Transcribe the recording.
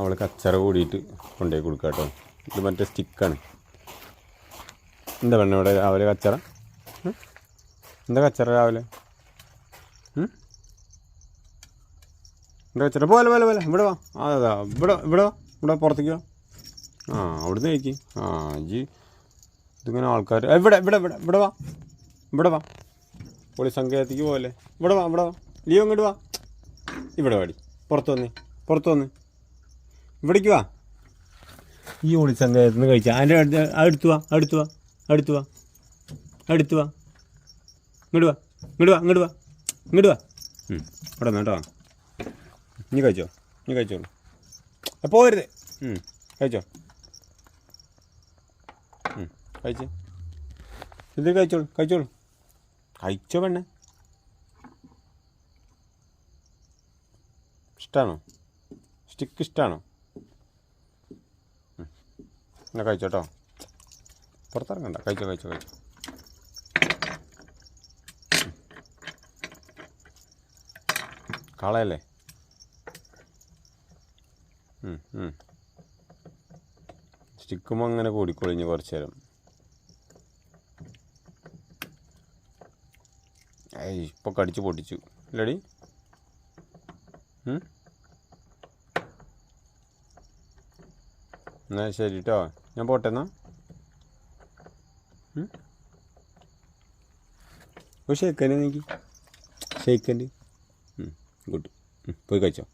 അവൾ കച്ചറ കൂടിയിട്ട് കൊണ്ടുപോയി കൊടുക്കുക കേട്ടോ ഇത് മറ്റേ സ്റ്റിക്കാണ് എന്താ പെണ്ണ ഇവിടെ രാവിലെ കച്ചറ? എന്താ കച്ചറ രാവിലെ? എന്താ കച്ചറ? പോലെ പോലെ പോലെ ഇവിടെ വാ. അതെ ഇവിടെ ഇവിടെ ഇവിടെ പുറത്തേക്ക് വാ. ആ അവിടുന്ന് കഴിക്ക്. ആ ജി ഇതിങ്ങനെ ആൾക്കാർ ഇവിടെ ഇവിടെ ഇവിടെ ഇവിടെ വാ. ഇവിടെ വാ. പോളി സങ്കേതത്തിക്ക് പോകല്ലേ ഇവിടെ വാ ഇവിടെ വാ. ലീവ് ഇങ്ങോട്ട് വാ. ഇവിടെ വാടി. പുറത്ത് വന്നേ. പുറത്ത് വന്ന്. ഇവിടേക്ക് വാ. ഈ ഒളി സങ്കേതത്തിൽ നിന്ന് കഴിച്ചാൽ അതിന്റെ അടുത്ത് അടുത്ത് വാ അടുത്ത് വാ അടുത്ത് വാ. അടുത്ത് വാ. ഇങ്ങോട്ട് വാ ഇങ്ങോട്ട് വാ ഇങ്ങോട്ട് വാ ഇങ്ങോട്ട് വാ. ഇവിടെ നിന്ന് കേട്ടോ. നീ കഴിച്ചോ? നീ കഴിച്ചോളൂ. അപ്പോൾ പോരുത്. കഴിച്ചോ? കഴിച്ച്. ഇത് കഴിച്ചോളൂ കഴിച്ചോളൂ. കഴിച്ചോ പെണ്ണെ. ഇഷ്ടമാണോ സ്റ്റിക്ക് ഇഷ്ടമാണോ എന്നാ കഴിച്ചോട്ടോ? പുറത്തിറങ്ങണ്ട. കഴിച്ചോ കഴിച്ചോ കഴിച്ചോ. കളയല്ലേ? സ്റ്റിക്കുമ്പോൾ അങ്ങനെ കൂടിക്കൊളിഞ്ഞ് കുറച്ച് നേരം. ഇപ്പോൾ കടിച്ച് പൊട്ടിച്ചു. ഇല്ലടി. ഉം? എന്നാ ശരി കേട്ടോ ഞാൻ പോട്ടെ എന്നാ. ഓ ഷേക്കന്റെ എനിക്ക് ഷേക്കന്റെ ഗുഡ് പോയി കഴിച്ചോ.